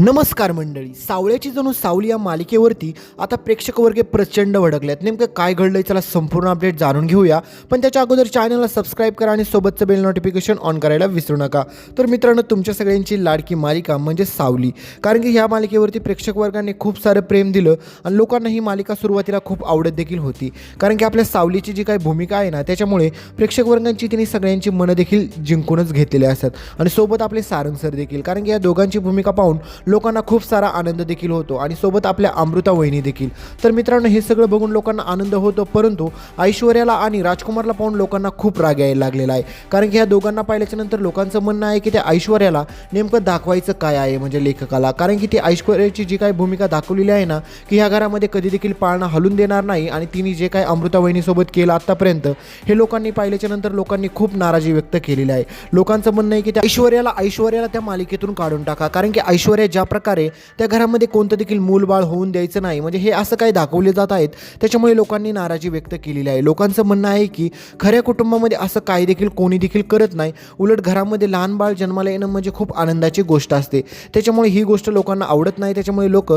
नमस्कार मंडळी. सावळ्याची जणू सावली या मालिकेवरती आता प्रेक्षक वर्ग प्रचंड आहेत नेमकं काय घडलंय चला संपूर्ण अपडेट जाणून घेऊया. पण त्याच्या अगोदर चॅनलला सबस्क्राईब करा आणि सोबतचं बेल नोटिफिकेशन ऑन करायला विसरू नका. तर मित्रांनो तुमच्या सगळ्यांची लाडकी मालिका म्हणजे सावली. कारण की ह्या मालिकेवरती प्रेक्षक वर्गाने खूप सारं प्रेम दिलं आणि लोकांना ही मालिका सुरुवातीला खूप आवडत देखील होती. कारण की आपल्या सावलीची जी काही भूमिका आहे ना त्याच्यामुळे प्रेक्षक वर्गांची तिने सगळ्यांची मनं देखील जिंकूनच घेतलेली असतात. आणि सोबत आपले सारंग सर देखील. कारण की या दोघांची भूमिका पाहून लोकांना खूप सारा आनंद देखील होतो आणि सोबत आपल्या अमृता वहिनी देखील. तर मित्रांनो हे सगळं बघून लोकांना आनंद होतो परंतु ऐश्वर्याला आणि राजकुमारला पाहून लोकांना खूप राग यायला लागलेला आहे. कारण की ह्या दोघांना पाहिल्याच्या नंतर लोकांचं म्हणणं आहे की त्या ऐश्वर्याला नेमकं दाखवायचं काय आहे म्हणजे लेखकाला. कारण की ती ऐश्वर्याची जी काही भूमिका दाखवलेली आहे ना की ह्या घरामध्ये कधी देखील पाळणा हलून देणार नाही आणि तिने जे काही अमृता वहिनीसोबत केलं आत्तापर्यंत हे लोकांनी पाहिल्याच्या नंतर लोकांनी खूप नाराजी व्यक्त केलेली आहे. लोकांचं म्हणणं आहे की त्या ऐश्वर्याला ऐश्वर्याला त्या मालिकेतून काढून टाका. कारण की ऐश्वर्या ज्या प्रकारे त्या घरामध्ये कोणतं देखील मूलबाळ होऊन द्यायचं नाही म्हणजे हे असं काही दाखवले जात आहेत त्याच्यामुळे लोकांनी नाराजी व्यक्त केलेली आहे. लोकांचं म्हणणं आहे की खऱ्या कुटुंबामध्ये असं काही देखील कोणी देखील करत नाही. उलट घरामध्ये लहान बाळ जन्माला येणं म्हणजे खूप आनंदाची गोष्ट असते. त्याच्यामुळे ही गोष्ट लोकांना आवडत नाही त्याच्यामुळे लोक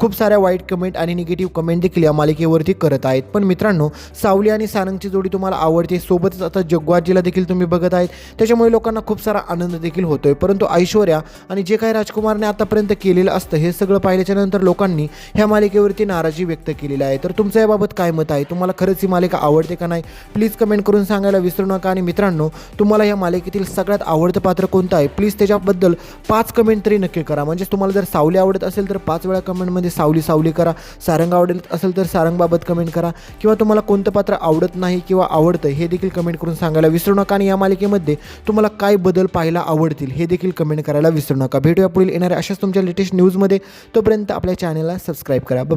खूप साऱ्या वाईट कमेंट आणि निगेटिव्ह कमेंट देखील या मालिकेवरती करत आहेत. पण मित्रांनो सावली आणि सारंगची जोडी तुम्हाला आवडते सोबतच आता जग्वाजीला देखील तुम्ही बघत आहेत. त्याच्यामुळे लोकांना खूप सारा आनंद देखील होतोय. परंतु ऐश्वर्या आणि जे काही राजकुमारने आतापर्यंत केलेलं असतं हे सगळं पाहिल्याच्या नंतर लोकांनी ह्या मालिकेवरती नाराजी व्यक्त केलेली आहे. तर तुमचं याबाबत काय मत आहे? तुम्हाला खरंच ही मालिका आवडते का नाही? प्लीज कमेंट करून सांगायला विसरू नका. आणि मित्रांनो तुम्हाला या मालिकेतील सगळ्यात आवडतं पात्र कोणतं आहे? प्लीज त्याच्याबद्दल पाच कमेंट तरी नक्की करा. म्हणजेच तुम्हाला जर सावली आवडत असेल तर पाच वेळा कमेंटमध्ये सावली सावली करा. सारंग आवडत असेल तर सारंगबाबत कमेंट करा. किंवा तुम्हाला कोणतं पात्र आवडत नाही किंवा आवडतं हे देखील कमेंट करून सांगायला विसरू नका. आणि या मालिकेमध्ये तुम्हाला काय बदल पाहायला आवडतील हे देखील कमेंट करायला विसरू नका. भेटूया पुढील येणाऱ्या अशाच तुमच्या लेटेस्ट न्यूजमध्ये तोपर्यंत आपल्या चॅनलला सबस्क्राईब करा. बाय